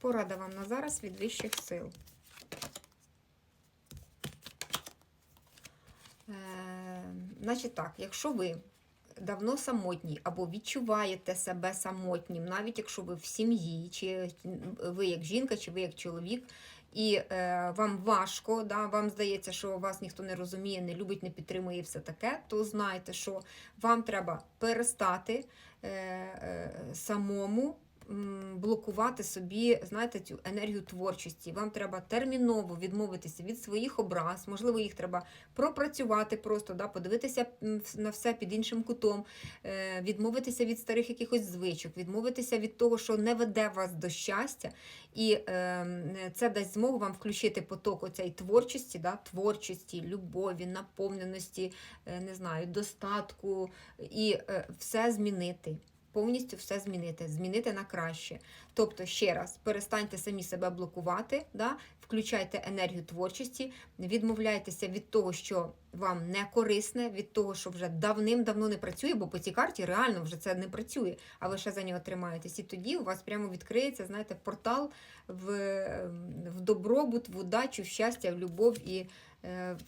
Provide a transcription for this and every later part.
Порада вам на зараз від вищих сил. Е, значить так, якщо ви давно самотній або відчуваєте себе самотнім, навіть якщо ви в сім'ї, чи ви як жінка, чи ви як чоловік, і е, вам важко, да, вам здається, що вас ніхто не розуміє, не любить, не підтримує і все таке, то знайте, що вам треба перестати е, е, самому блокувати собі, знаєте, цю енергію творчості. Вам треба терміново відмовитися від своїх образ, можливо, їх треба пропрацювати просто, да, подивитися на все під іншим кутом, е, відмовитися від старих якихось звичок, відмовитися від того, що не веде вас до щастя. І е, це дасть змогу вам включити поток оцей творчості, да, творчості, любові, наповненості, е, не знаю, достатку і е, все змінити. Повністю все змінити, змінити на краще. Тобто, ще раз, перестаньте самі себе блокувати, да? включайте енергію творчості, відмовляйтеся від того, що вам не корисне, від того, що вже давним-давно не працює, бо по цій карті реально вже це не працює, а ви ще за нього тримаєтесь. І тоді у вас прямо відкриється, знаєте, портал в, в добробут, в удачу, в щастя, в любов і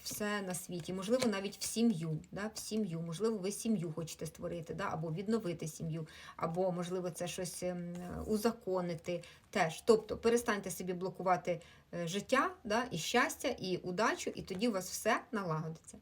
все на світі. Можливо, навіть в сім'ю. Да? В сім'ю. Можливо, ви сім'ю хочете створити, да? або відновити сім'ю, або, можливо, це щось ем, узаконити теж. Тобто перестаньте собі блокувати е, життя, да? і щастя, і удачу, і тоді у вас все налагодиться.